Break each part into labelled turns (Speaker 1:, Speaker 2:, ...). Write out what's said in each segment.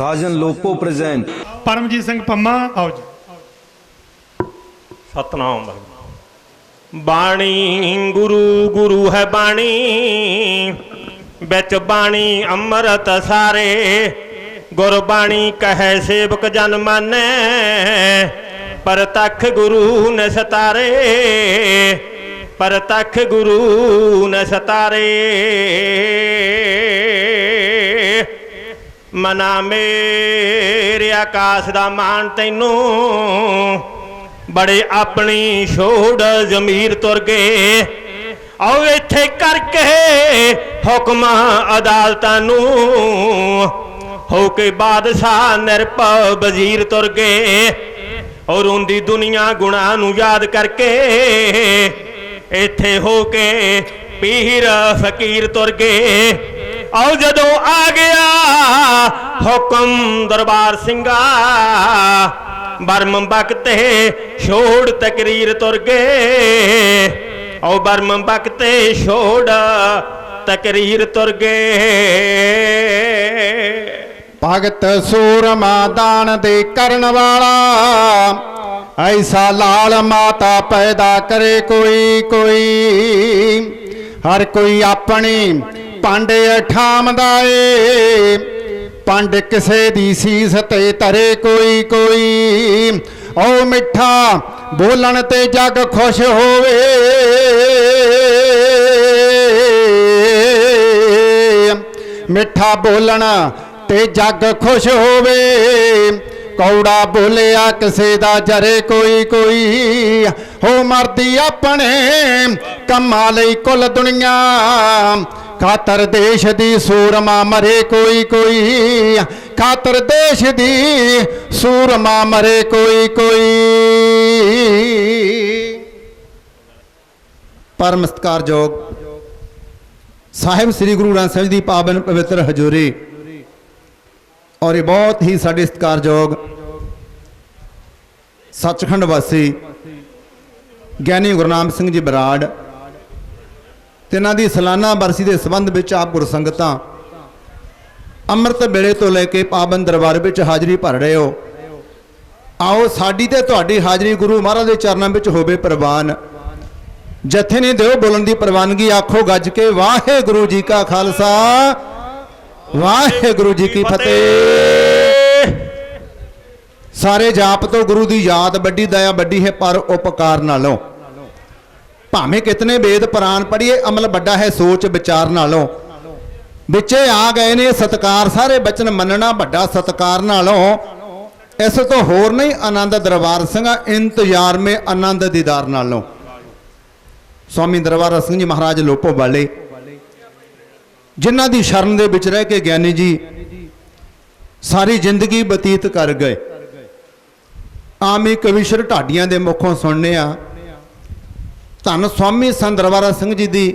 Speaker 1: ਸਾਜਨ Lopo present.
Speaker 2: Paramjit Singh Pamma ਆਓ ਜੀ।
Speaker 3: ਸਤਨਾਮ ਵਾਹਿਗੁਰੂ। ਬਾਣੀ ਗੁਰੂ ਗੁਰੂ ਹੈ ਬਾਣੀ। ਵਿੱਚ ਬਾਣੀ ਅੰਮ੍ਰਿਤ ਸਾਰੇ। ਗੁਰਬਾਣੀ ਕਹੈ ਸੇਵਕ ਜਨ ਮਾਨੈ। ਪਰਤਖ ਗੁਰੂ ਨ ਸਤਾਰੇ। ਪਰਤਖ ਗੁਰੂ ਨ ਸਤਾਰੇ। ਮਨਾ ਮੇਰੇ ਆਕਾਸ਼ ਦਾ ਮਾਨ ਤੈਨੂੰ। ਬੜੇ ਆਪਣੀ ਛੋੜ ਜ਼ਮੀਰ ਤੁਰ ਗਏ। ਆਓ ਇੱਥੇ ਕਰਕੇ ਹੁਕਮਾਂ, ਅਦਾਲਤਾਂ ਨੂੰ। ਹੋ ਕੇ ਬਾਦਸ਼ਾਹ ਨਿਰਭਉ ਵਜ਼ੀਰ ਤੁਰ ਗਏ। ਔਰ ਉਹਦੀ ਦੁਨੀਆ ਗੁਨਾਹ ਨੂੰ ਯਾਦ ਕਰਕੇ ਇੱਥੇ ਹੋ ਕੇ ਪੀਰ, ਫਕੀਰ ਤੁਰ ਗਏ। ਆਓ ਜਦੋਂ ਆ ਗਿਆ ਹੁਕਮ ਦਰਬਾਰ ਸਿੰਘਾ ਬਰਮ ਬਕਤੇ ਛੋੜ ਤਕਰੀਰ ਤੁਰ ਗਏ। ਆਓ ਬਰਮ ਬਕਤੇ ਛੋੜ ਤਕਰੀਰ ਤੁਰ ਗਏ।
Speaker 4: ਭਗਤ ਸੂਰਮਾ ਦਾਨ ਦੇ ਕਰਨ ਵਾਲਾ, ਐਸਾ ਲਾਲ ਮਾਤਾ ਪੈਦਾ ਕਰੇ ਕੋਈ ਕੋਈ। ਹਰ ਕੋਈ ਆਪਣੀ ਪੰਡ ਠਾਮਦਾ ਏ ਪੰਡ ਕਿਸੇ ਦੀ ਸੀਸ ਤੇ ਧਰੇ ਕੋਈ ਕੋਈ। ਓ ਮਿੱਠਾ, ਬੋਲਣ ਤੇ ਜੱਗ ਖੁਸ਼ ਹੋਵੇ। ਮਿੱਠਾ ਬੋਲਣ ਤੇ ਜੱਗ ਖੁਸ਼ ਹੋਵੇ। ਕੌੜਾ ਬੋਲਿਆ ਕਿਸੇ ਦਾ ਜਰੇ ਕੋਈ ਕੋਈ। ਹੋ ਮਰਦੀ ਆਪਣੇ ਕੰਮਾਂ ਲਈ ਕੁੱਲ ਦੁਨੀਆ। ਕਾਤਰ ਦੇਸ਼ ਦੀ ਸੂਰਮਾ ਮਰੇ ਕੋਈ ਕੋਈ। ਕਾਤਰ ਦੇਸ਼ ਦੀ ਸੂਰਮਾ ਮਰੇ ਕੋਈ ਕੋਈ। ਪਰਮ ਸਤਿਕਾਰਯੋਗ ਸਾਹਿਬ ਸ੍ਰੀ ਗੁਰੂ ਗ੍ਰੰਥ ਸਾਹਿਬ ਦੀ ਪਾਵਨ ਪਵਿੱਤਰ ਹਜ਼ੂਰੀ। ਔਰ ਇਹ ਬਹੁਤ ਹੀ ਸਾਡੇ ਸਤਿਕਾਰਯੋਗ ਸੱਚਖੰਡ ਵਾਸੀ ਗਿਆਨੀ ਗੁਰਨਾਮ ਸਿੰਘ ਜੀ ਬਰਾੜ ਤੇ ਇਹਨਾਂ ਦੀ ਸਾਲਾਨਾ ਬਰਸੀ ਦੇ ਸੰਬੰਧ ਵਿੱਚ ਆਪ ਗੁਰਸੰਗਤਾਂ ਅੰਮ੍ਰਿਤ ਵੇਲੇ ਤੋਂ ਲੈ ਕੇ ਪਾਵਨ ਦਰਬਾਰ ਵਿੱਚ ਹਾਜ਼ਰੀ ਭਰ ਰਹੇ ਹੋ। ਆਓ, ਸਾਡੀ ਤੇ ਤੁਹਾਡੀ ਹਾਜ਼ਰੀ ਗੁਰੂ ਮਹਾਰਾਜ ਦੇ ਚਰਨਾਂ ਵਿੱਚ ਹੋਵੇ ਪ੍ਰਵਾਨ। ਜਥੇ ਨੇ ਦਿਓ ਬੋਲਣ ਦੀ ਪ੍ਰਵਾਨਗੀ, ਆਖੋ ਗੱਜ ਕੇ ਵਾਹਿਗੁਰੂ ਜੀ ਕਾ ਖਾਲਸਾ। ਵਾਹਿਗੁਰੂ ਜੀ ਕੀ ਫਤਿਹ। ਸਾਰੇ ਜਾਪ ਤੋਂ ਗੁਰੂ ਦੀ ਯਾਦ, ਵੱਡੀ ਦਇਆ, ਵੱਡੀ ਹੈ ਪਰ ਉਪਕਾਰ ਨਾਲੋਂ। ਭਾਵੇਂ ਕਿਤਨੇ ਵੇਦ ਪੁਰਾਣ ਪੜ੍ਹੀਏ, ਅਮਲ ਵੱਡਾ ਹੈ ਸੋਚ ਵਿਚਾਰ ਨਾਲੋਂ। ਵਿੱਚੇ ਆ ਗਏ ਨੇ ਸਤਕਾਰ, ਸਾਰੇ ਬਚਨ ਮੰਨਣਾ ਵੱਡਾ ਸਤਕਾਰ ਨਾਲੋਂ। ਇਸ ਤੋਂ ਹੋਰ ਨਹੀਂ ਆਨੰਦ ਦਰਬਾਰ ਸਿੰਘਾ, ਇੰਤਜ਼ਾਰ ਮੇ ਆਨੰਦ ਦੀਦਾਰ ਨਾਲੋਂ। ਸਵਾਮੀ ਦਰਬਾਰ ਸਿੰਘ ਜੀ ਮਹਾਰਾਜ ਲੋਪੋ ਵਾਲੇ। ਜਿਨ੍ਹਾਂ ਦੀ ਸ਼ਰਨ ਦੇ ਵਿੱਚ ਰਹਿ ਕੇ ਗਿਆਨੀ ਜੀ ਸਾਰੀ ਜ਼ਿੰਦਗੀ ਬਤੀਤ ਕਰ ਗਏ। ਆਮੀ ਕਵੀਸ਼ਰ ਢਾਡੀਆਂ ਦੇ ਮੁਖੋਂ ਸੁਣਨੇ ਆ। ਧੰਨ ਸਵਾਮੀ ਸੰਤ ਸਿੰਘ ਜੀ ਦੀ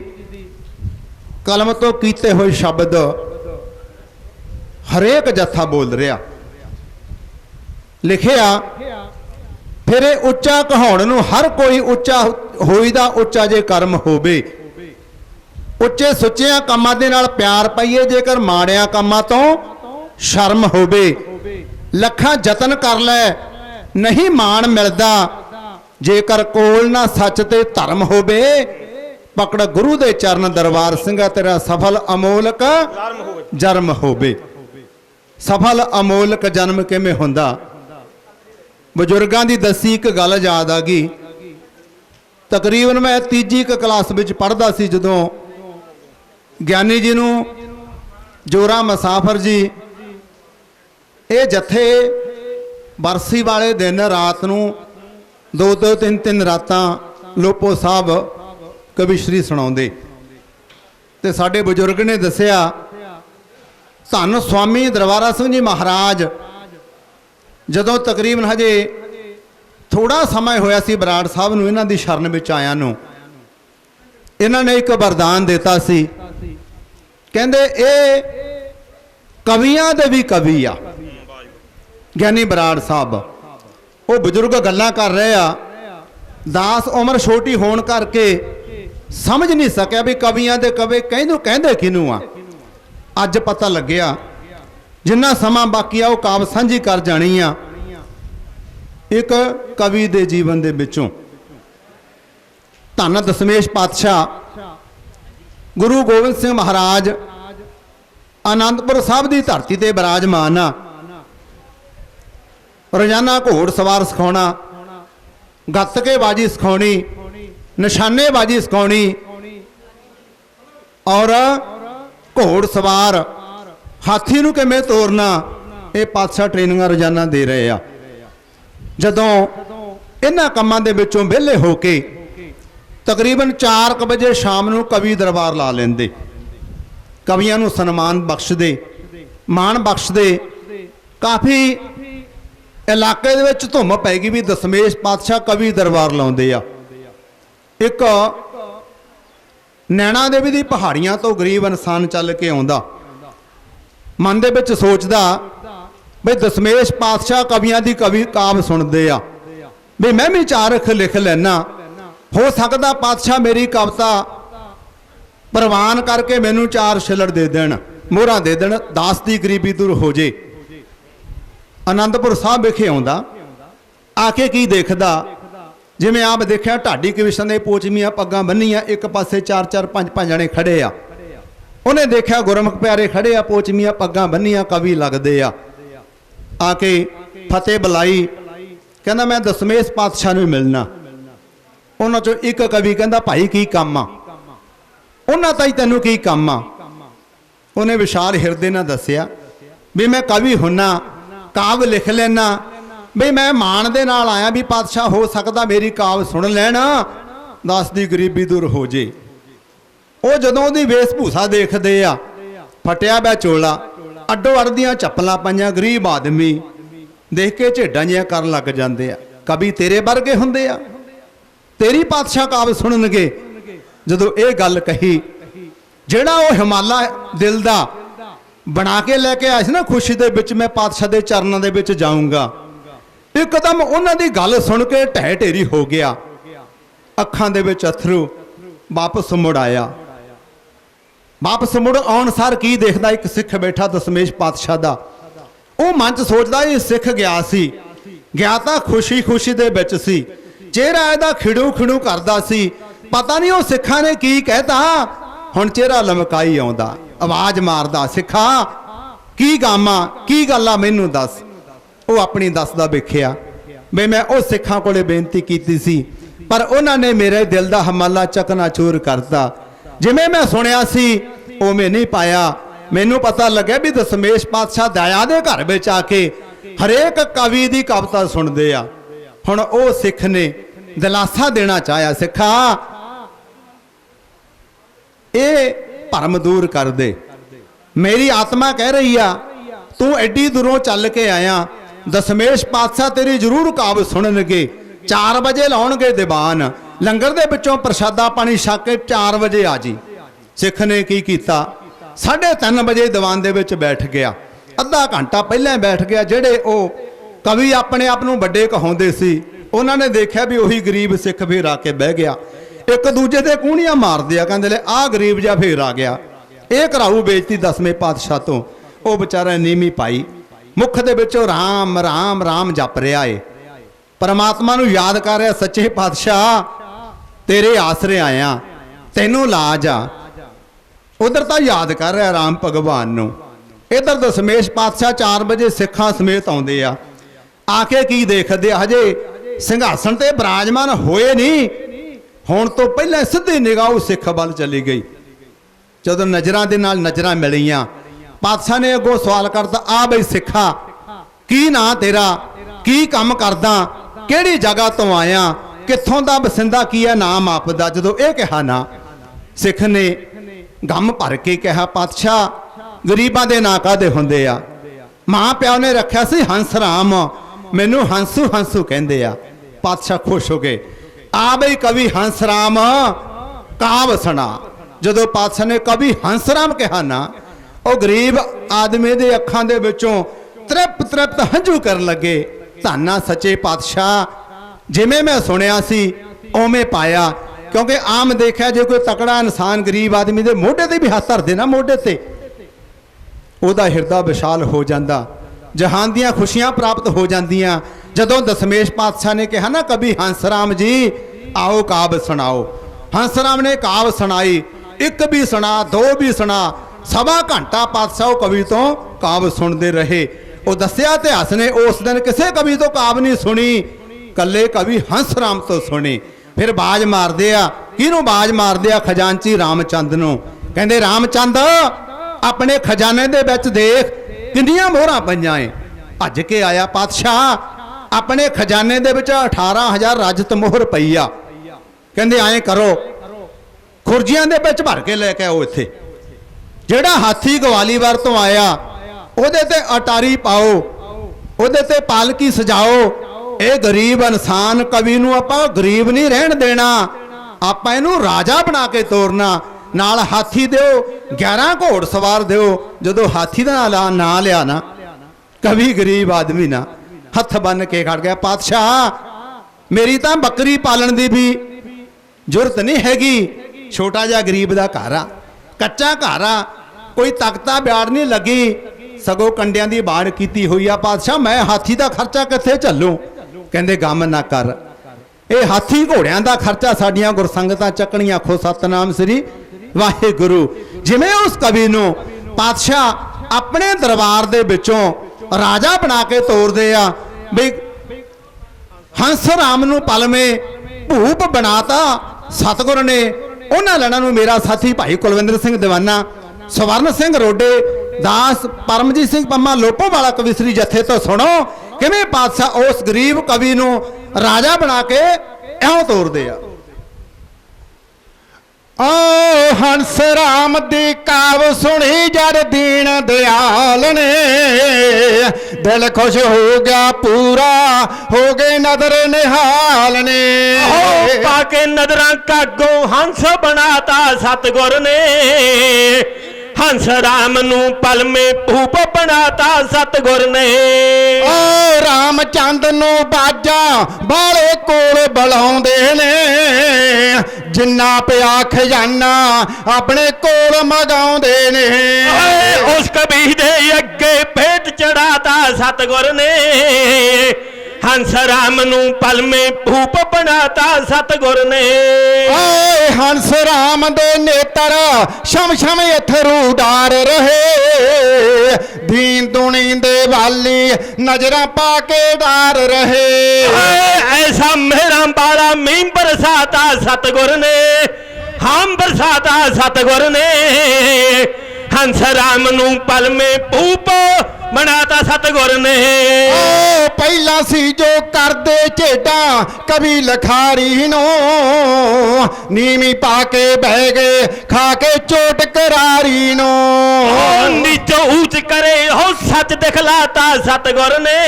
Speaker 4: ਕਲਮ ਤੋਂ ਕੀਤੇ ਹੋਏ ਸ਼ਬਦ ਹਰੇਕ ਜੱਥਾ ਬੋਲ ਰਿਹਾ। ਲਿਖਿਆ, ਫਿਰ ਇਹ ਉੱਚਾ ਕਹਾਉਣ ਨੂੰ ਹਰ ਕੋਈ ਉੱਚਾ ਹੋਈਦਾ ਉੱਚਾ ਜੇ ਕਰਮ ਹੋਵੇ। ਉੱਚੇ ਸੁੱਚਿਆਂ ਕੰਮਾਂ ਦੇ ਨਾਲ ਪਿਆਰ ਪਾਈਏ ਜੇਕਰ ਮਾੜਿਆਂ ਕੰਮਾਂ ਤੋਂ ਸ਼ਰਮ ਹੋਵੇ। ਲੱਖਾਂ ਯਤਨ ਕਰ ਲੈ, ਨਹੀਂ ਮਾਣ ਮਿਲਦਾ। ਜੇਕਰ ਕੋਲ ਨਾ ਸੱਚ ਤੇ ਧਰਮ ਹੋਵੇ ਪਕੜ ਗੁਰੂ ਦੇ ਚਰਨ ਦਰਬਾਰ ਸਿੰਘਾ ਤੇਰਾ ਸਫਲ ਅਮੋਲਕ ਜਨਮ ਹੋਵੇ। ਸਫਲ ਅਮੋਲਕ ਜਨਮ ਕਿਵੇਂ ਹੁੰਦਾ? ਬਜ਼ੁਰਗਾਂ ਦੀ ਦੱਸੀ ਇੱਕ ਗੱਲ ਯਾਦ ਆ ਗਈ। ਤਕਰੀਬਨ ਮੈਂ ਤੀਜੀ ਕ ਕਲਾਸ ਵਿੱਚ ਪੜ੍ਹਦਾ ਸੀ ਜਦੋਂ ਗਿਆਨੀ ਜੀ ਨੂੰ ਜੋਰਾ ਮੁਸਾਫਰ ਜੀ ਇਹ ਜਥੇ ਬਰਸੀ ਵਾਲੇ ਦਿਨ ਰਾਤ ਨੂੰ ਦੋ ਦੋ ਤਿੰਨ ਤਿੰਨ ਰਾਤਾਂ ਲੋਪੋ ਸਾਹਿਬ ਕਵਿਸ਼ਰੀ ਸੁਣਾਉਂਦੇ। ਤੇ ਸਾਡੇ ਬਜ਼ੁਰਗ ਨੇ ਦੱਸਿਆ ਧੰਨ ਸਵਾਮੀ ਦਰਬਾਰਾ ਸਿੰਘ ਜੀ ਮਹਾਰਾਜ, ਜਦੋਂ ਤਕਰੀਬਨ ਹਜੇ ਥੋੜਾ ਸਮਾਂ ਹੋਇਆ ਸੀ ਬਰਾੜ ਸਾਹਿਬ ਨੂੰ ਇਹਨਾਂ ਦੀ ਸ਼ਰਨ ਵਿੱਚ ਆਇਆ ਨੂੰ, ਇਹਨਾਂ ਨੇ ਇੱਕ ਵਰਦਾਨ ਦਿੱਤਾ ਸੀ। ਕਹਿੰਦੇ, ਇਹ ਕਵੀਆਂ ਦੇ ਵੀ ਕਵੀ ਆ ਗਿਆਨੀ ਬਰਾੜ ਸਾਹਿਬ। ਉਹ ਬਜ਼ੁਰਗ ਗੱਲਾਂ ਕਰ ਰਹੇ ਆ। ਦਾਸ ਉਮਰ ਛੋਟੀ ਹੋਣ ਕਰਕੇ ਸਮਝ ਨਹੀਂ ਸਕਿਆ ਵੀ ਕਵੀਆਂ ਦੇ ਕਵੇ ਕਹਿੰਦੇ ਕਹਿੰਦੇ ਕਿਹਨੂੰ ਆ। ਅੱਜ ਪਤਾ ਲੱਗਿਆ, ਜਿੰਨਾ ਸਮਾਂ ਬਾਕੀ ਆ ਉਹ ਕਾਬ ਸਾਂਝੀ ਕਰ ਜਾਣੀ ਆ। ਇੱਕ ਕਵੀ ਦੇ ਜੀਵਨ ਦੇ ਵਿੱਚੋਂ। ਧੰਨ ਦਸ਼ਮੇਸ਼ ਪਾਤਸ਼ਾਹ, ਗੁਰੂ ਗੋਬਿੰਦ ਸਿੰਘ ਮਹਾਰਾਜ ਆਨੰਦਪੁਰ ਸਾਹਿਬ ਦੀ ਧਰਤੀ ਤੇ ਬਿਰਾਜਮਾਨ ਆ। ਰੋਜ਼ਾਨਾ ਘੋੜ ਸਵਾਰ ਸਿਖਾਉਣਾ ਗੱਤਕੇਬਾਜ਼ੀ ਸਿਖਾਉਣੀ ਨਿਸ਼ਾਨੇਬਾਜ਼ੀ ਸਿਖਾਉਣੀ, ਔਰ ਘੋੜ ਸਵਾਰ, ਹਾਥੀ ਨੂੰ ਕਿਵੇਂ ਤੋਰਨਾ, ਇਹ ਪਾਤਸ਼ਾਹ ਟ੍ਰੇਨਿੰਗਾਂ ਰੋਜ਼ਾਨਾ ਦੇ ਰਹੇ ਆ। ਜਦੋਂ ਇਹਨਾਂ ਕੰਮਾਂ ਦੇ ਵਿੱਚੋਂ ਵਿਹਲੇ ਹੋ ਕੇ ਤਕਰੀਬਨ 4:00 ਵਜੇ ਸ਼ਾਮ ਨੂੰ ਕਵੀ ਦਰਬਾਰ ਲਾ ਲੈਂਦੇ। ਕਵੀਆਂ ਨੂੰ ਸਨਮਾਨ ਬਖਸ਼ਦੇ, ਮਾਣ ਬਖਸ਼ਦੇ। ਕਾਫੀ ਇਲਾਕੇ ਦੇ ਵਿੱਚ ਧੁੰਮ ਪੈ ਗਈ ਵੀ ਦਸ਼ਮੇਸ਼ ਪਾਤਸ਼ਾਹ ਕਵੀ ਦਰਬਾਰ ਲਾਉਂਦੇ ਆ। ਇੱਕ ਨੈਣਾ ਦੇਵੀ ਦੀ ਪਹਾੜੀਆਂ ਤੋਂ ਗਰੀਬ ਇਨਸਾਨ ਚੱਲ ਕੇ ਆਉਂਦਾ। ਮਨ ਦੇ ਵਿੱਚ ਸੋਚਦਾ ਵੀ ਦਸ਼ਮੇਸ਼ ਪਾਤਸ਼ਾਹ ਕਵੀਆਂ ਦੀ ਕਵੀ ਕਾਵ ਸੁਣਦੇ ਆ। ਵੀ ਮੈਂ ਵੀ ਚਾਰ ਅੱਖ ਲਿਖ ਲੈਣਾ ਹੋ ਸਕਦਾ ਪਾਤਸ਼ਾਹ ਮੇਰੀ ਕਵਿਤਾ ਪ੍ਰਵਾਨ ਕਰਕੇ ਮੈਨੂੰ ਚਾਰ ਛਿਲੜ ਦੇ ਦੇਣ। ਮੋਹਰਾਂ ਦੇ ਦੇਣ, ਦਾਸ ਦੀ ਗਰੀਬੀ ਦੂਰ ਹੋ ਜੇ। ਆਨੰਦਪੁਰ ਸਾਹਿਬ ਵਿਖੇ ਆਉਂਦਾ, ਆ ਕੇ ਕੀ ਦੇਖਦਾ? ਜਿਵੇਂ ਆਪ ਦੇਖਿਆ, ਢਾਡੀ ਕ੍ਰਿਸ਼ਨ ਦੇ ਪੋਚਮੀਆਂ ਪੱਗਾਂ ਬੰਨੀਆਂ, ਇੱਕ ਪਾਸੇ ਚਾਰ ਚਾਰ ਪੰਜ ਪੰਜ ਜਣੇ ਖੜੇ ਆ। ਉਹਨੇ ਦੇਖਿਆ, ਗੁਰਮੁਖ ਪਿਆਰੇ ਖੜੇ ਆ, ਪੋਚਮੀਆਂ ਪੱਗਾਂ ਬੰਨੀਆਂ, ਕਵੀ ਲੱਗਦੇ ਆ। ਆ ਕੇ ਫਤਿਹ ਬੁਲਾਈ। ਕਹਿੰਦਾ, ਮੈਂ ਦਸ਼ਮੇਸ਼ ਪਾਤਸ਼ਾਹ ਨੂੰ ਮਿਲਣਾ। ਉਹਨਾਂ ਚੋਂ ਇੱਕ ਕਵੀ ਕਹਿੰਦਾ, ਭਾਈ, ਕੀ ਕੰਮ ਆ? ਉਹਨਾਂ ਤਾਈ ਤੈਨੂੰ ਕੀ ਕੰਮ ਆ? ਉਹਨੇ ਵਿਸ਼ਾਲ ਹਿਰਦੇ ਨਾਲ ਦੱਸਿਆ ਵੀ ਮੈਂ ਕਵੀ ਹੁੰਨਾ। ਕਾਵ ਲਿਖ ਲੈਣਾ ਬਈ ਮੈਂ ਮਾਣ ਦੇ ਨਾਲ ਆਇਆ ਵੀ ਪਾਤਸ਼ਾਹ ਹੋ ਸਕਦਾ ਮੇਰੀ ਕਾਵ ਸੁਣ ਲੈਣ। ਦਾਸ ਦੀ ਗਰੀਬੀ ਦੂਰ ਹੋ ਜੇ। ਉਹ ਜਦੋਂ ਉਹਦੀ ਵੇਸ਼ਭੂਸ਼ਾ ਦੇਖਦੇ ਆ, ਫਟਿਆ ਬੈ ਚੋਲਾ, ਅੱਡੋ ਅੱਡ ਦੀਆਂ ਚੱਪਲਾਂ ਪਾਈਆਂ ਗਰੀਬ ਆਦਮੀ। ਦੇਖ ਕੇ ਝੇਡਾਂ ਜਿਹੀਆਂ ਕਰਨ ਲੱਗ ਜਾਂਦੇ ਆ। ਕਵੀ ਤੇਰੇ ਵਰਗੇ ਹੁੰਦੇ ਆ। ਤੇਰੀ ਪਾਤਸ਼ਾਹ ਕਾਵ ਸੁਣਨਗੇ। ਜਦੋਂ ਇਹ ਗੱਲ ਕਹੀ, ਜਿਹੜਾ ਉਹ ਹਿਮਾਲਾ ਦਿਲ ਦਾ ਬਣਾ ਕੇ ਲੈ ਕੇ ਆਇਆ ਸੀ ਨਾ ਖੁਸ਼ੀ ਦੇ ਵਿੱਚ, ਮੈਂ ਪਾਤਸ਼ਾਹ ਦੇ ਚਰਨਾਂ ਦੇ ਵਿੱਚ ਜਾਊਂਗਾ। ਇੱਕਦਮ ਉਹਨਾਂ ਦੀ ਗੱਲ ਸੁਣ ਕੇ ਢਹਿ ਢੇਰੀ ਹੋ ਗਿਆ। ਅੱਖਾਂ ਦੇ ਵਿੱਚ ਅਥਰੂ ਵਾਪਸ ਮੁੜ ਆਇਆ। ਵਾਪਸ ਮੁੜ ਆਉਣ ਸਾਰ ਕੀ ਦੇਖਦਾ? ਇੱਕ ਸਿੱਖ ਬੈਠਾ ਦਸ਼ਮੇਸ਼ ਪਾਤਸ਼ਾਹ ਦਾ। ਉਹ ਮਨ ਚ ਸੋਚਦਾ ਇਹ ਸਿੱਖ ਗਿਆ ਸੀ। ਗਿਆ ਤਾਂ ਖੁਸ਼ੀ ਖੁਸ਼ੀ ਦੇ ਵਿੱਚ ਸੀ। ਚਿਹਰਾ ਇਹਦਾ ਖਿੜੂ ਖਿੜੂ ਕਰਦਾ ਸੀ। ਪਤਾ ਨਹੀਂ ਉਹ ਸਿੱਖਾਂ ਨੇ ਕੀ ਕਹਿਤਾ। ਹੁਣ ਚਿਹਰਾ ਲਮਕਾਈ ਆਉਂਦਾ। ਆਵਾਜ਼ ਮਾਰਦਾ, ਸਿੱਖਾ, ਕੀ ਗਾਮਾ ਕੀ ਗੱਲਾਂ ਮੈਨੂੰ ਦੱਸ। ਉਹ ਆਪਣੀ ਦੱਸਦਾ ਵੇਖਿਆ। ਵੀ ਮੈਂ ਉਹ ਸਿੱਖਾਂ ਕੋਲੇ ਬੇਨਤੀ ਕੀਤੀ ਸੀ, ਪਰ ਉਹਨਾਂ ਨੇ ਮੇਰੇ ਦਿਲ ਦਾ ਹਮਾਲਾ ਚਕਨਾਚੂਰ ਕਰਤਾ। ਜਿਵੇਂ ਮੈਂ ਸੁਣਿਆ ਸੀ, ਉਵੇਂ ਨਹੀਂ ਪਾਇਆ। ਮੈਨੂੰ ਪਤਾ ਲੱਗਿਆ ਵੀ ਦਸ਼ਮੇਸ਼ ਪਾਤਸ਼ਾਹ ਦਇਆ ਦੇ ਘਰ ਵਿੱਚ ਆ ਕੇ ਹਰੇਕ ਕਵੀ ਦੀ ਕਵਿਤਾ ਸੁਣਦੇ ਆ। ਹੁਣ ਉਹ ਸਿੱਖ ਨੇ ਦਿਲਾਸਾ ਦੇਣਾ ਚਾਹਿਆ, ਸਿੱਖਾ। ਇਹ ਭਰਮ ਦੂਰ ਕਰ ਦੇ। ਮੇਰੀ ਆਤਮਾ ਕਹਿ ਰਹੀ ਆ, ਤੂੰ ਐਡੀ ਦੂਰੋਂ ਚੱਲ ਕੇ ਆਇਆ, ਦਸ਼ਮੇਸ਼ ਪਾਤਸ਼ਾਹ ਤੇਰੀ ਜ਼ਰੂਰ ਕਾਬ ਸੁਣਨਗੇ। 4 ਵਜੇ ਲਾਉਣਗੇ ਦੀਵਾਨ। ਲੰਗਰ ਦੇ ਵਿੱਚੋਂ ਪ੍ਰਸ਼ਾਦਾ ਪਾਣੀ ਛਕ ਕੇ 4 ਵਜੇ ਆ ਜੀ। ਸਿੱਖ ਨੇ ਕੀ ਕੀਤਾ? 3:30 ਵਜੇ ਦੀਵਾਨ ਦੇ ਵਿੱਚ ਬੈਠ ਗਿਆ। ਅੱਧਾ ਘੰਟਾ ਪਹਿਲਾਂ ਬੈਠ ਗਿਆ, ਜਿਹੜੇ ਉਹ ਕਵੀ ਆਪਣੇ ਆਪ ਨੂੰ ਵੱਡੇ ਕਹਾਉਂਦੇ ਸੀ, ਉਹਨਾਂ ਨੇ ਦੇਖਿਆ ਵੀ ਉਹੀ ਗਰੀਬ ਸਿੱਖ ਫਿਰ ਆ ਕੇ ਬਹਿ ਗਿਆ। ਇੱਕ ਦੂਜੇ ਤੇ ਕੂਣੀਆਂ ਮਾਰਦੇ ਆ ਕਹਿੰਦੇ ਲੈ, ਆਹ ਗਰੀਬ ਜਿਹਾ ਫੇਰ ਆ ਗਿਆ। ਇਹ ਕਰਾਊ ਬੇਇੱਜ਼ਤੀ ਦਸਵੇਂ ਪਾਤਸ਼ਾਹ ਤੋਂ। ਉਹ ਵਿਚਾਰਾ ਨੀਵੀਂ ਪਾਈ। ਮੁਖ ਦੇ ਵਿੱਚੋਂ ਰਾਮ ਰਾਮ ਰਾਮ ਜਪ ਰਿਹਾ ਏ। ਪਰਮਾਤਮਾ ਨੂੰ ਯਾਦ ਕਰ ਰਿਹਾ, ਸੱਚੇ ਪਾਤਸ਼ਾਹ, ਤੇਰੇ ਆਸਰੇ ਆਇਆ, ਤੈਨੂੰ ਲਾਜ ਆ। ਉਧਰ ਤਾਂ ਯਾਦ ਕਰ ਰਿਹਾ ਰਾਮ ਭਗਵਾਨ ਨੂੰ। ਇਧਰ ਦਸ਼ਮੇਸ਼ ਪਾਤਸ਼ਾਹ 4 ਵਜੇ ਸਿੱਖਾਂ ਸਮੇਤ ਆਉਂਦੇ ਆ। ਆ ਕੇ ਕੀ ਦੇਖਦੇ ਆ? ਹਜੇ ਸਿੰਘਾਸਣ ਤੇ ਬਿਰਾਜਮਾਨ ਹੋਏ ਨਹੀਂ। ਹੁਣ ਤੋਂ ਪਹਿਲਾਂ ਸਿੱਧੀ ਨਿਗਾਹ ਉਹ ਸਿੱਖ ਵੱਲ ਚਲੀ ਗਈ। ਜਦੋਂ ਨਜ਼ਰਾਂ ਦੇ ਨਾਲ ਨਜ਼ਰਾਂ ਮਿਲੀਆਂ, ਪਾਤਸ਼ਾਹ ਨੇ ਅੱਗੋਂ ਸਵਾਲ ਕਰਤਾ, ਆ ਬਈ ਸਿੱਖਾ, ਕੀ ਨਾਂ ਤੇਰਾ? ਕੀ ਕੰਮ ਕਰਦਾ? ਕਿਹੜੀ ਜਗ੍ਹਾ ਤੋਂ ਆਇਆ? ਕਿੱਥੋਂ ਦਾ ਬਸਿੰਦਾ ਕੀ ਹੈ? ਨਾਮ ਆਪਦਾ। ਜਦੋਂ ਇਹ ਕਿਹਾ ਨਾ, ਸਿੱਖ ਨੇ ਗਮ ਭਰ ਕੇ ਕਿਹਾ, ਪਾਤਸ਼ਾਹ, ਗਰੀਬਾਂ ਦੇ ਨਾਂ ਕਾਦੇ ਹੁੰਦੇ ਆ? ਮਾਂ ਪਿਓ ਨੇ ਰੱਖਿਆ ਸੀ ਹੰਸ ਰਾਮ, ਮੈਨੂੰ ਹੰਸੂ ਹੰਸੂ ਕਹਿੰਦੇ ਆ। ਪਾਤਸ਼ਾਹ ਖੁਸ਼ ਹੋ ਗਏ। ਆ ਕਵੀ ਹੰਸ ਕਾਵ ਸੁਣਾ ਜਦੋਂ ਪਾਤਸ਼ਾਹ ਨੇ ਕਵੀ ਹੰਸ ਕਿਹਾ ਨਾ, ਉਹ ਗਰੀਬ ਆਦਮੀ ਦੇ ਅੱਖਾਂ ਦੇ ਵਿੱਚੋਂ ਤ੍ਰਿਪ ਤ੍ਰਿਪਤ ਹੰਝੂ ਕਰਨ ਲੱਗੇ। ਧੰਨਾ ਸੱਚੇ ਪਾਤਸ਼ਾਹ, ਜਿਵੇਂ ਮੈਂ ਸੁਣਿਆ ਸੀ ਓਵੇਂ ਪਾਇਆ। ਕਿਉਂਕਿ ਆਮ ਦੇਖਿਆ ਜੇ ਕੋਈ ਤਕੜਾ ਇਨਸਾਨ ਗਰੀਬ ਆਦਮੀ ਦੇ ਮੋਢੇ ਤੇ ਵੀ ਹੱਥ ਧਰਦੇ ਨਾ ਮੋਢੇ ਤੇ, ਉਹਦਾ ਹਿਰਦਾ ਵਿਸ਼ਾਲ ਹੋ ਜਾਂਦਾ। ਜਹਾਨ ਦੀਆਂ ਖੁਸ਼ੀਆਂ ਪ੍ਰਾਪਤ ਹੋ ਜਾਂਦੀਆਂ। ਜਦੋਂ ਦਸ਼ਮੇਸ਼ ਪਾਤਸ਼ਾਹ ਨੇ ਕਿਹਾ ਨਾ ਕਵੀ ਹੰਸਰਾਮ ਜੀ, ਆਓ ਕਾਵ ਸੁਣਾਓ। ਹੰਸਰਾਮ ਨੇ ਕਾਵ ਸੁਣਾਈ, ਇੱਕ ਵੀ ਸੁਣਾ, ਦੋ ਵੀ ਸੁਣਾ, ਸਵਾ ਘੰਟਾ ਪਾਤਸ਼ਾਹ ਉਹ ਕਵੀ ਤੋਂ ਕਾਵ ਸੁਣਦੇ ਰਹੇ। ਉਹ ਦੱਸਿਆ ਇਤਿਹਾਸ ਨੇ, ਉਸ ਦਿਨ ਕਿਸੇ ਕਵੀ ਤੋਂ ਕਾਵ ਨਹੀਂ ਸੁਣੀ ਕੱਲੇ ਕਵੀ ਹੰਸਰਾਮ ਤੋਂ ਸੁਣੀ। ਫਿਰ ਬਾਜ ਮਾਰਦੇ ਆ, ਕਿਹਨੂੰ ਬਾਜ ਮਾਰਦੇ ਆ? ਖਜ਼ਾਨਚੀ ਰਾਮਚੰਦ ਨੂੰ। ਕਹਿੰਦੇ, ਰਾਮਚੰਦ, ਆਪਣੇ ਖਜ਼ਾਨੇ ਦੇ ਵਿੱਚ ਦੇਖ, ਕਿੰਨੀਆਂ ਮੋਹਰਾਂ ਪਈਆਂ ਏ। ਭੱਜ ਕੇ ਆਇਆ ਪਾਤਸ਼ਾਹ ਆਪਣੇ ਖਜ਼ਾਨੇ ਦੇ ਵਿੱਚ 18000 ਰਜਤ ਮੋਹਰ ਪਈ ਆ। ਕਹਿੰਦੇ ਐਂ ਕਰੋ, ਖੁਰਜੀਆਂ ਦੇ ਵਿੱਚ ਭਰ ਕੇ ਲੈ ਕੇ ਆਓ ਇੱਥੇ। ਜਿਹੜਾ ਹਾਥੀ ਗਵਾਲੀਵਰ ਤੋਂ ਆਇਆ, ਉਹਦੇ ਤੇ ਅਟਾਰੀ ਪਾਓ, ਉਹਦੇ ਤੇ ਪਾਲਕੀ ਸਜਾਓ। ਇਹ ਗਰੀਬ ਇਨਸਾਨ, ਕਵੀ ਨੂੰ ਆਪਾਂ ਗਰੀਬ ਨਹੀਂ ਰਹਿਣ ਦੇਣਾ। ਆਪਾਂ ਇਹਨੂੰ ਰਾਜਾ ਬਣਾ ਕੇ ਤੋਰਨਾ। ਨਾਲ ਹਾਥੀ ਦਿਓ 11 ਘੋੜ ਸਵਾਰ ਦਿਓ। ਜਦੋਂ ਹਾਥੀ ਦਾ ਨਾਂ ਲਿਆ ਨਾ, ਕਵੀ ਗਰੀਬ ਆਦਮੀ ਨਾ। ਹੱਥ ਬੰਨ ਕੇ ਖੜ ਗਿਆ, ਪਾਤਸ਼ਾਹ, ਮੇਰੀ ਤਾਂ ਬੱਕਰੀ ਪਾਲਣ ਦੀ ਵੀ ਜ਼ਰੂਰਤ ਨਹੀਂ ਹੈਗੀ। ਛੋਟਾ ਜਿਹਾ ਗਰੀਬ ਦਾ ਘਰ ਆ, ਕੱਚਾ ਘਰ ਆ, ਕੋਈ ਤਖਤਾ ਬਿਆੜ ਨਹੀਂ ਲੱਗੀ। ਸਗੋਂ ਕੰਡਿਆਂ ਦੀ ਬਾੜ ਕੀਤੀ ਹੋਈ ਆ, ਪਾਤਸ਼ਾਹ, ਮੈਂ ਹਾਥੀ ਦਾ ਖਰਚਾ ਕਿੱਥੇ ਝੱਲੂ ਕਹਿੰਦੇ, ਗਮ ਨਾ ਕਰ। ਇਹ ਹਾਥੀ ਘੋੜਿਆਂ ਦਾ ਖਰਚਾ, ਸਾਡੀਆਂ ਗੁਰਸੰਗਤਾਂ ਚੱਕਣੀਆਂ ਖੋ ਸਤਨਾਮ ਸ੍ਰੀ ਵਾਹਿਗੁਰੂ। ਜਿਵੇਂ ਉਸ ਕਵੀ ਨੂੰ ਪਾਤਸ਼ਾਹ ਆਪਣੇ ਦਰਬਾਰ ਦੇ ਵਿੱਚੋਂ ਰਾਜਾ ਬਣਾ ਕੇ ਤੋਰਦੇ ਆ। ਵੀ ਹੰਸ ਰਾਮ ਨੂੰ ਪਲਮੇ ਭੂਪ ਬਣਾਤਾ ਸਤਗੁਰ ਨੇ। ਉਹਨਾਂ ਲੈਣਾ ਨੂੰ ਮੇਰਾ ਸਾਥੀ ਭਾਈ ਕੁਲਵਿੰਦਰ ਸਿੰਘ ਦੀਵਾਨਾ, ਸਵਰਨ ਸਿੰਘ ਰੋਡੇ, ਦਾਸ ਪਰਮਜੀਤ ਸਿੰਘ ਪੰਮਾ ਲੋਪੋ ਵਾਲਾ ਕਵਿਸਰੀ ਜਥੇ ਤੋਂ ਸੁਣੋ, ਕਿਵੇਂ ਪਾਤਸ਼ਾਹ ਉਸ ਗਰੀਬ ਕਵੀ ਨੂੰ ਰਾਜਾ ਬਣਾ ਕੇ ਇਉਂ ਤੋਰਦੇ ਆ।
Speaker 1: ਓ ਹੰਸ ਰਾਮ ਦੀ ਕਾਵ ਸੁਣੀ ਜਦ ਦੀਨ ਦਿਆਲ ਨੇ। ਦਿਲ ਖੁਸ਼ ਹੋ ਗਿਆ ਪੂਰਾ, ਹੋ ਗਏ ਨਦਰ ਨਿਹਾਲ ਨੇ।
Speaker 3: ਓ ਪਾ ਕੇ ਨਜ਼ਰਾਂ ਕਾਗੋਂ ਹੰਸ ਬਣਾਤਾ ਸਤਗੁਰ ਨੇ। ਹੰਸ ਰਾਮ ਨੂੰ ਪਲਮੇ ਭੂਪ ਬਣਾਤਾ ਸਤਗੁਰ ਨੇ।
Speaker 1: ਓ ਰਾਮਚੰਦ ਨੂੰ ਬਾਜਾ ਬਾਲੇ ਕੋਲ ਬੁਲਾਉਂਦੇ ਨੇ। ਜਿੰਨਾ ਪਿਆ ਖਜ਼ਾਨਾ ਆਪਣੇ ਕੋਲ ਮਗਾਉਂਦੇ ਨੇ।
Speaker 3: ਉਸ ਕਬੀਰ ਦੇ ਅੱਗੇ ਭੇਟ ਚੜਾਤਾ ਸਤਗੁਰ ਨੇ। ਹੰਸ ਰਾਮ ਨੂੰ ਪਲਮੇ ਭੂਪ ਬਣਾਤਾ ਸਤਗੁਰ ਨੇ।
Speaker 1: ਓਏ ਹੰਸ ਰਾਮ ਦੇ ਨੇਤਰ ਸ਼ਮ ਸ਼ਮ ਅਥਰੂ ਡਾਰ ਰਹੇ। ਦੀਨ ਦੁਨੀ ਦੇ ਵਾਲੀ ਨਜ਼ਰਾਂ ਪਾ ਕੇ ਡਾਰ ਰਹੇ।
Speaker 3: ਓਏ ਐਸਾ ਮੇਰਾ ਬਾਲਾ ਮੀਂਹ ਬਰਸਾਤਾ ਸਤਗੁਰ ਨੇ ਹਮ ਬਰਸਾਤਾ ਸਤਗੁਰ ਨੇ। ਹੰਸ ਰਾਮ ਨੂੰ ਪਲਮੇ ਭੂਪ ਬਣਾਤਾ ਸਤਗੁਰ ਨੇ।
Speaker 1: ਓ ਪਹਿਲਾਂ ਸੀ ਜੋ ਕਰਦੇ ਝੇਡਾਂ ਕਵੀ ਲਖਾਰੀ ਨੂੰ। ਨੀਵੀਂ ਪਾ ਕੇ ਬਹਿ ਗਏ ਖਾ ਕੇ ਚੋਟ ਕਰਾਰੀ ਨੂੰ।
Speaker 3: ਨੀਚੋ ਉੱਚ ਕਰੇ ਹੋ ਸੱਚ ਦਿਖਲਾਤਾ ਸਤਗੁਰ ਨੇ।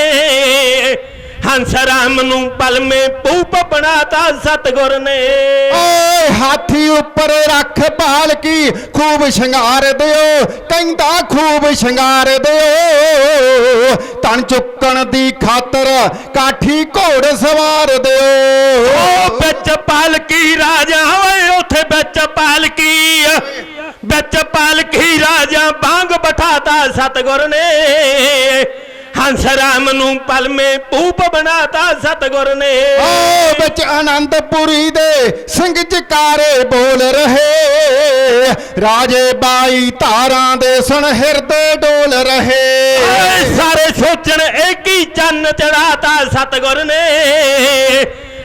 Speaker 3: ਹੰਸ ਰਾਮ ਨੂੰ ਪਲਮੇ ਭੂਪ ਬਣਾਤਾ ਸਤਗੁਰ ਨੇ।
Speaker 1: ਓਏ ਹਾਥੀ ਉੱਪਰ ਰੱਖ ਪਾਲਕੀ ਖੂਬ ਸ਼ਿੰਗਾਰ ਦਿਓ ਕਹਿੰਦਾ ਖੂਬ ਸ਼ਿੰਗਾਰ ਦਿਓ। ਤਨ ਚੁੱਕਣ ਦੀ ਖਾਤਰ ਕਾਠੀ ਘੋੜ ਸਵਾਰ
Speaker 3: ਓ
Speaker 1: ਦਿਓ
Speaker 3: ਵਿੱਚ ਪਾਲਕੀ ਰਾਜਾ ਓਏ ਉਥੇ ਵਿੱਚ ਪਾਲਕੀ। ਵਿੱਚ ਪਾਲਕੀ ਰਾਜਾ ਬਾਂਗ ਬਿਠਾਤਾ ਸਤਗੁਰ ਨੇ। ਹੰਸ ਰਾਮ ਨੂੰ ਪਲਮੇ ਭੂਪ ਬਣਾਤਾ ਸਤਗੁਰ ਨੇ।
Speaker 1: ਓ ਵਿੱਚ ਆਨੰਦਪੁਰੀ ਦੇ ਸਿੰਘ ਜਕਾਰੇ ਬੋਲ ਰਹੇ। ਰਾਜੇ ਬਾਈ ਤਾਰਾਂ ਦੇ ਸੁਣ ਹਿਰਦੇ ਡੋਲ ਰਹੇ।
Speaker 3: ਸਾਰੇ ਸੋਚਣ ਇੱਕ ਹੀ ਚੰਨ ਚੜਾਤਾ ਸਤਗੁਰ ਨੇ।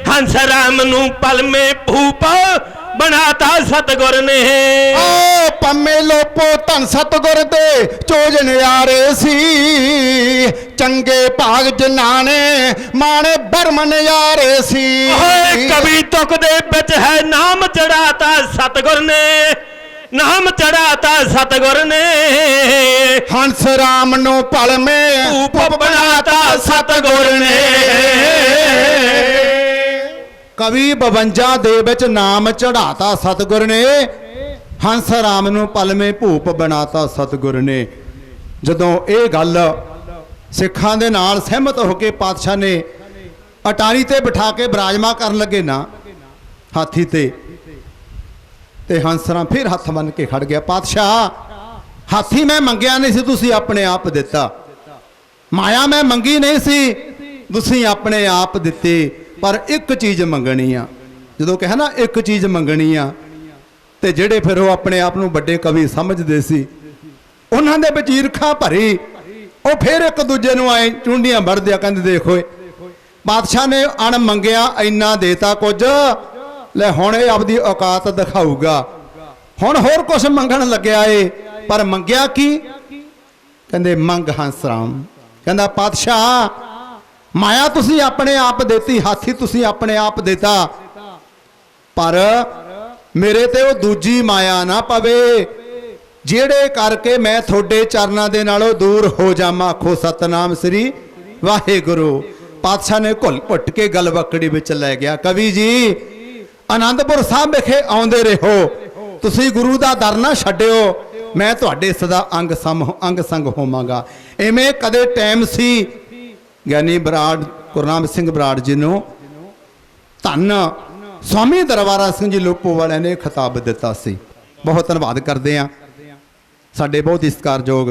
Speaker 3: ਹੰਸ ਰਾਮ ਨੂੰ ਪਲਮੇ ਭੂਪ ਬਣਾਤਾ ਸਤਗੁਰ ਨੇ।
Speaker 1: ਓ ਪੰਮੇ ਲੋਪੋ ਧਨ ਸਤਗੁਰ ਦੇ ਚੋਜ ਨਿਆਰੇ ਸੀ। ਚੰਗੇ ਭਾਗ ਜਿਨ੍ਹਾਂ ਨੇ ਮਾਣੇ ਬਰਮ ਨਿਆਰੇ ਸੀ।
Speaker 3: ਓਏ ਕਵੀ ਤੁਕ ਦੇ ਵਿੱਚ ਹੈ ਨਾਮ ਚੜਾਤਾ ਸਤਗੁਰ ਨੇ। ਨਾਮ ਚੜਾਤਾ ਸਤਗੁਰ ਨੇ।
Speaker 1: ਹੰਸ ਰਾਮ ਨੂੰ ਪਲਮੇ
Speaker 3: ਭੂਪ ਬਣਾਤਾ ਸਤਗੁਰ ਨੇ।
Speaker 4: ਕਵੀ 52 ਦੇ ਵਿੱਚ ਨਾਮ ਚੜਾਤਾ ਸਤਗੁਰ ਨੇ। ਹੰਸ ਰਾਮ ਨੂੰ ਪਲਮੇ ਭੂਪ ਬਣਾਤਾ ਸਤਗੁਰ ਨੇ। ਜਦੋਂ ਇਹ ਗੱਲ ਸਿੱਖਾਂ ਦੇ ਨਾਲ ਸਹਿਮਤ ਹੋ ਕੇ ਪਾਤਸ਼ਾਹ ਨੇ ਅਟਾਰੀ ਤੇ ਬਿਠਾ ਕੇ ਬਰਾਜਮਾ ਕਰਨ ਲੱਗੇ ਨਾ, ਹਾਥੀ ਤੇ ਤੇ ਹੰਸ ਰਾਮ ਫਿਰ ਹੱਥ ਮੰਨ ਕੇ ਖੜ ਗਿਆ, ਪਾਤਸ਼ਾਹ, ਹਾਥੀ ਮੈਂ ਮੰਗਿਆ ਨਹੀਂ ਸੀ, ਤੁਸੀਂ ਆਪਣੇ ਆਪ ਦਿੱਤਾ। ਮਾਇਆ ਮੈਂ ਮੰਗੀ ਨਹੀਂ ਸੀ, ਤੁਸੀਂ ਆਪਣੇ ਆਪ ਦਿੱਤੀ। ਪਰ ਇੱਕ ਚੀਜ਼ ਮੰਗਣੀ ਆ। ਜਦੋਂ ਕਿਹਾ ਨਾ ਇੱਕ ਚੀਜ਼ ਮੰਗਣੀ ਆ, ਤੇ ਜਿਹੜੇ ਫਿਰ ਉਹ ਆਪਣੇ ਆਪ ਨੂੰ ਵੱਡੇ ਕਵੀ ਸਮਝਦੇ ਸੀ, ਉਹਨਾਂ ਦੇ ਵਿੱਚ ਈਰਖਾ ਭਰੀ, ਉਹ ਫਿਰ ਇੱਕ ਦੂਜੇ ਨੂੰ ਆਏ ਚੁੰਡੀਆਂ ਵੜਦੇ ਕਹਿੰਦੇ ਦੇਖੋ ਏ ਬਾਦਸ਼ਾਹ ਨੇ ਅਣ ਮੰਗਿਆ, ਇੰਨਾ ਦੇਤਾ ਕੁਝ, ਲੈ ਹੁਣ ਇਹ ਆਪਦੀ ਔਕਾਤ ਦਿਖਾਊਗਾ। ਹੁਣ ਹੋਰ ਕੁਝ ਮੰਗਣ ਲੱਗਿਆ ਏ, ਪਰ ਮੰਗਿਆ ਕੀ? ਕਹਿੰਦੇ, ਮੰਗ ਹੰਸ ਰਾਮ ਕਹਿੰਦਾ ਪਾਤਸ਼ਾਹ ਮਾਇਆ ਤੁਸੀਂ ਆਪਣੇ ਆਪ ਦਿੱਤੀ, ਹਾਥੀ ਤੁਸੀਂ ਆਪਣੇ ਆਪ ਦਿੱਤਾ। ਪਰ ਮੇਰੇ ਤੇ ਉਹ ਦੂਜੀ ਮਾਇਆ ਨਾ ਪਵੇ, ਜਿਹੜੇ ਕਰਕੇ ਮੈਂ ਤੁਹਾਡੇ ਚਰਨਾਂ ਦੇ ਨਾਲੋਂ ਦੂਰ ਹੋ ਜਾਵਾਂ, ਆਖੋ ਸਤਨਾਮ ਸ੍ਰੀ ਵਾਹਿਗੁਰੂ। ਪਾਤਸ਼ਾਹ ਨੇ ਘੁਲ ਘੁੱਟ ਕੇ ਗਲਵਕੜੀ ਵਿੱਚ ਲੈ ਗਿਆ। ਕਵੀ ਜੀ, ਆਨੰਦਪੁਰ ਸਾਹਿਬ ਵਿਖੇ ਆਉਂਦੇ ਰਹੋ। ਤੁਸੀਂ ਗੁਰੂ ਦਾ ਦਰ ਨਾ ਛੱਡਿਓ, ਮੈਂ ਤੁਹਾਡੇ ਸਦਾ ਅੰਗ ਸਮ ਅੰਗ ਸੰਗ ਹੋਵਾਂਗਾ। ਐਵੇਂ ਕਦੇ ਟਾਈਮ ਸੀ ਗਿਆਨੀ ਬਰਾੜ ਗੁਰਨਾਮ ਸਿੰਘ ਬਰਾੜ ਜੀ ਨੂੰ ਧੰਨ ਸਵਾਮੀ ਦਰਬਾਰਾ ਸਿੰਘ ਜੀ ਲੋਪੋ ਵਾਲਿਆਂ ਨੇ ਖਿਤਾਬ ਦਿੱਤਾ ਸੀ। ਬਹੁਤ ਧੰਨਵਾਦ ਕਰਦੇ ਆ ਸਾਡੇ ਬਹੁਤ ਇਸਤਕਾਰਯੋਗ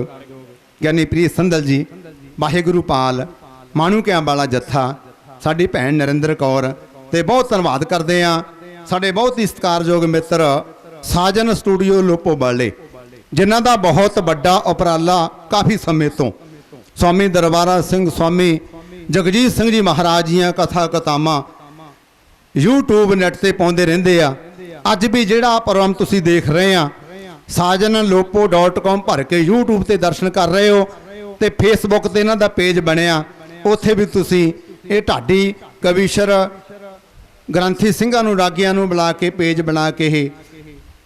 Speaker 4: ਗਿਆਨੀ ਪ੍ਰੀਤ ਸੰਧਲ ਜੀ, ਵਾਹਿਗੁਰੂ ਪਾਲ ਮਾਣੂਕਿਆਂ ਵਾਲਾ ਜੱਥਾ, ਸਾਡੀ ਭੈਣ ਨਰਿੰਦਰ ਕੌਰ ਤੇ ਬਹੁਤ ਧੰਨਵਾਦ ਕਰਦੇ ਆ ਸਾਡੇ ਬਹੁਤ ਇਸਤਕਾਰਯੋਗ ਮਿੱਤਰ ਸਾਜਨ ਸਟੂਡੀਓ ਲੋਪੋ ਵਾਲੇ, ਜਿਨ੍ਹਾਂ ਦਾ ਬਹੁਤ ਵੱਡਾ ਉਪਰਾਲਾ ਕਾਫੀ ਸਮੇਂ ਤੋਂ ਸਵਾਮੀ ਦਰਬਾਰਾ ਸਿੰਘ ਸਵਾਮੀ ਜਗਜੀਤ ਸਿੰਘ ਜੀ ਮਹਾਰਾਜ ਜੀਆਂ ਕਥਾ ਕਥਾਵਾਂ YouTube ਨੈਟ ਤੇ ਪਾਉਂਦੇ ਰਹਿੰਦੇ ਆ। ਅੱਜ ਵੀ ਜਿਹੜਾ ਪ੍ਰੋਗਰਾਮ ਤੁਸੀਂ ਦੇਖ ਰਹੇ ਆ sajanlopo.com ਭਰ ਕੇ YouTube ਤੇ ਦਰਸ਼ਨ ਕਰ ਰਹੇ ਹੋ ਤੇ Facebook ਤੇ ਇਹਨਾਂ ਦਾ ਪੇਜ ਬਣਿਆ। ਉੱਥੇ ਵੀ ਤੁਸੀਂ ਇਹ ਢਾਡੀ ਕਵੀਸ਼ਰ ਗ੍ਰੰਥੀ ਸਿੰਘਾਂ ਨੂੰ, ਰਾਗੀਆਂ ਨੂੰ ਬੁਲਾ ਕੇ ਪੇਜ ਬਣਾ ਕੇ ਇਹ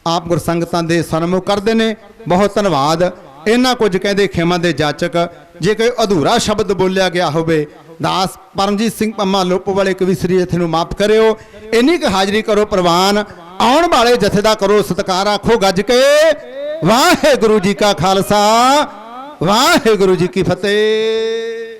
Speaker 4: ਆਪ ਗੁਰਸੰਗਤਾਂ ਦੇ ਸਨਮੁਖ ਕਰਦੇ ਨੇ। ਬਹੁਤ ਧੰਨਵਾਦ। ਇਹਨਾਂ ਕੁਝ ਕਹਿੰਦੇ ਖੇਮਾਂ ਦੇ ਜਾਚਕ ਜੇ ਕੋਈ ਅਧੂਰਾ ਸ਼ਬਦ ਬੋਲਿਆ ਗਿਆ ਹੋਵੇ, ਦਾਸ ਪਰਮਜੀਤ ਸਿੰਘ ਪੰਮਾ ਲੋਪ ਵਾਲੇ ਕਵੀ ਕਵਿਸਰੀ ਜਥੇ ਨੂੰ ਮਾਫ ਕਰਿਓ। ਇੰਨੀ ਕੁ ਹਾਜ਼ਰੀ ਕਰੋ ਪ੍ਰਵਾਨ, ਆਉਣ ਵਾਲੇ ਜਥੇ ਦਾ ਕਰੋ ਸਤਿਕਾਰ, ਆਖੋ ਗੱਜ ਕੇ, ਵਾਹਿਗੁਰੂ ਜੀ ਕਾ ਖਾਲਸਾ, ਵਾਹਿਗੁਰੂ ਜੀ ਕੀ ਫਤਿਹ।